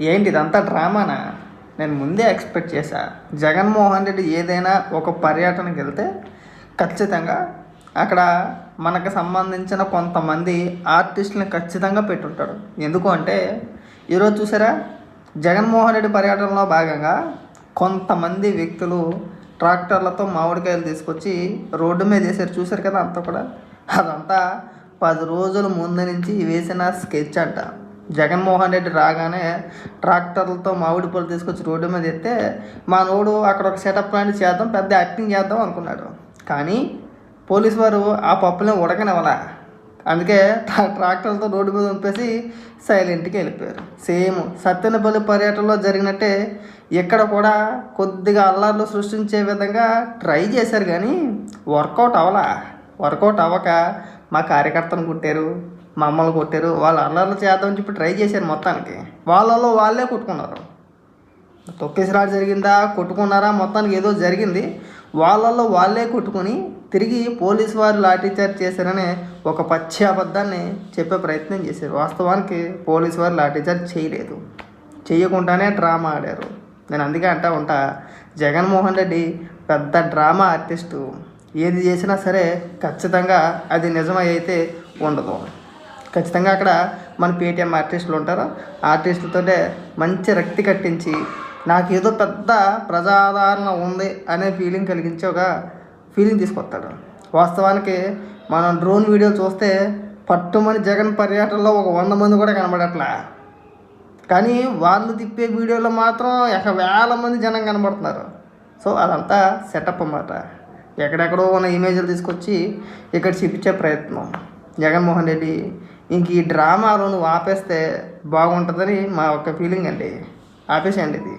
ఏంటి ఇదంతా డ్రామానా? నేను ముందే ఎక్స్పెక్ట్ చేశా. జగన్మోహన్ రెడ్డి ఏదైనా ఒక పర్యటనకి వెళ్తే ఖచ్చితంగా అక్కడ మనకు సంబంధించిన కొంతమంది ఆర్టిస్టులను ఖచ్చితంగా పెట్టుంటాడు. ఎందుకు అంటే ఈరోజు చూసారా? జగన్మోహన్ రెడ్డి పర్యటనలో భాగంగా కొంతమంది వ్యక్తులు ట్రాక్టర్లతో మామిడికాయలు తీసుకొచ్చి రోడ్డు మీద వేసారు చూసారు కదా అంతా కూడా? అదంతా పది రోజుల ముందు నుంచి వేసిన స్కెచ్ అంట. జగన్మోహన్ రెడ్డి రాగానే ట్రాక్టర్లతో మామిడి పళ్ళు తీసుకొచ్చి రోడ్డు మీద ఎత్తే మా నోడు అక్కడ ఒక సెటప్ లాంటి చేద్దాం పెద్ద యాక్టింగ్ చేద్దాం అనుకున్నాడు. కానీ పోలీస్ వారు ఆ పప్పుని ఉడకనివ్వలా. అందుకే ట్రా- ట్రాక్టర్లతో రోడ్డు మీద ఉంపేసి సైలెంట్కి వెళ్ళిపోయారు. సేమ్ సత్తెనపల్లి పర్యటనలో జరిగినట్టే ఇక్కడ కూడా కొద్దిగా అల్లార్లు సృష్టించే విధంగా ట్రై చేశారు కానీ వర్కౌట్ అవ్వలా. వర్కౌట్ అవ్వక మా కార్యకర్తను కుట్టారు. మమ్మల్ని కొట్టారు. వాళ్ళు అల్లర్లు చేద్దామని చెప్పి ట్రై చేశారు మొత్తానికి. వాళ్ళలో వాళ్ళే కొట్టుకున్నారు. తొక్కేసిరాడు జరిగిందా? కొట్టుకున్నారా? మొత్తానికి ఏదో జరిగింది. వాళ్ళల్లో వాళ్ళే కొట్టుకుని తిరిగి పోలీసు వారు లాఠీచార్జ్ చేశారని ఒక పచ్చి అబద్ధాన్ని చెప్పే ప్రయత్నం చేశారు. వాస్తవానికి పోలీసు వారు లాఠీచార్జ్ చేయలేదు. చేయకుండానే డ్రామా ఆడారు. నేను అందుకే అంటా ఉంటా జగన్మోహన్ రెడ్డి పెద్ద డ్రామా ఆర్టిస్టు. ఏది చేసినా సరే ఖచ్చితంగా అది నిజమై అయితే ఉండదు. ఖచ్చితంగా అక్కడ మన పేటీఎం ఆర్టిస్టులు ఉంటారు. ఆర్టిస్టులతోటే మంచి రక్తి కట్టించి నాకు ఏదో పెద్ద ప్రజాదరణ ఉంది అనే ఫీలింగ్ కలిగించే ఒక ఫీలింగ్ తీసుకొస్తాడు. వాస్తవానికి మనం డ్రోన్ వీడియో చూస్తే పట్టుమని జగన్ పర్యటనలో ఒక వంద మంది కూడా కనబడట్లా. కానీ వాళ్ళు తిప్పే వీడియోలో మాత్రం ఎక వేల మంది జనం కనబడుతున్నారు. సో అదంతా సెటప్ అన్నమాట. ఎక్కడెక్కడో ఉన్న ఇమేజ్లు తీసుకొచ్చి ఇక్కడ చూపించే ప్రయత్నం. జగన్మోహన్ రెడ్డి ఇంక ఈ డ్రామాలో నువ్వు ఆపేస్తే బాగుంటుందని మా ఒక్క ఫీలింగ్ అండి. ఆపేసేయండి ఇది.